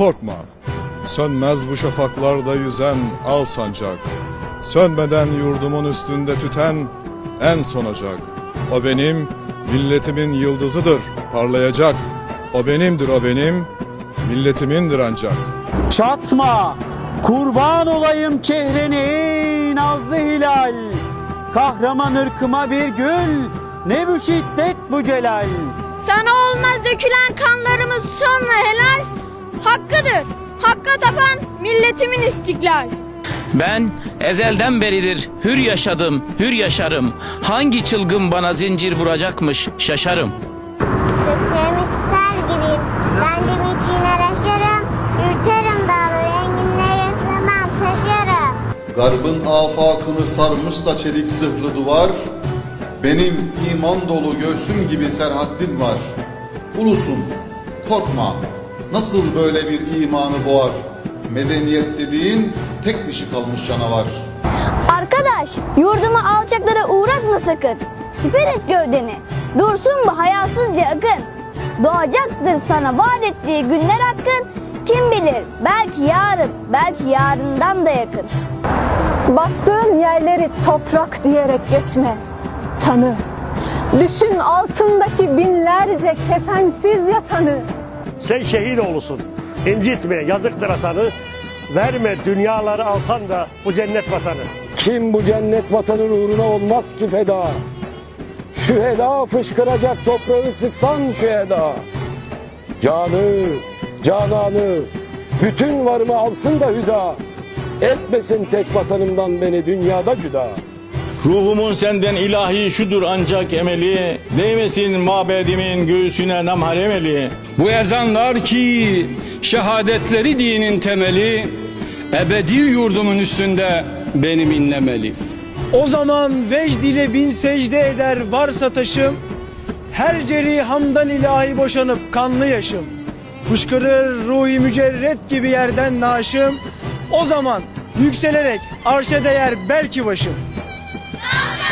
korkma. Sönmez bu şafaklarda yüzen al sancak. Sönmeden yurdumun üstünde tüten en sonacak. O benim, milletimin yıldızıdır, parlayacak. O benimdir o benim, milletimindir ancak. Çatma, kurban olayım çehreni ey nazlı hilal. Kahraman ırkıma bir gül, ne bu şiddet bu celal. Sana olmaz dökülen kanlarımız sonra helal. Hakkıdır. Hakka tapan milletimin istiklal. Ben ezelden beridir hür yaşadım, hür yaşarım. Hangi çılgın bana zincir vuracakmış şaşarım. Köklerimi ister gibiyim. Bendim için araşırım. Ürterim dağları enginleri sığmam taşırım. Garbın afakını sarmışsa çelik zırhlı duvar, benim iman dolu göğsüm gibi serhaddim var. Ulusum, korkma, nasıl böyle bir imanı boğar? Medeniyet dediğin tek dişi kalmış canavar. Arkadaş yurdumu alçaklara uğratma sakın. Siper et gövdeni. Dursun bu hayasızca akın. Doğacaktır sana vaat ettiği günler hakkın. Kim bilir belki yarın belki yarından da yakın. Bastığın yerleri toprak diyerek geçme. Tanı. Düşün altındaki binlerce kefensiz yatanı. Sen şehit oğlusun. İncitme, yazıktır atanı. Verme dünyaları alsan da bu cennet vatanı. Kim bu cennet vatanın uğruna olmaz ki feda? Şu heda fışkıracak toprağı sıksan şu heda. Canı, cananı, bütün varımı alsın da hüda. Etmesin tek vatanımdan beni dünyada cüda. Ruhumun senden ilahi şudur ancak emeli. Değmesin mabedimin göğsüne namharemeli Bu ezanlar ki şehadetleri dinin temeli Ebedi yurdumun üstünde benim inlemeli. O zaman vecd ile bin secde eder varsa taşım Her ceri hamdan ilahi boşanıp kanlı yaşım. Fışkırır ruhi mücerret gibi yerden naşım O zaman yükselerek arşa değer belki başım Louder!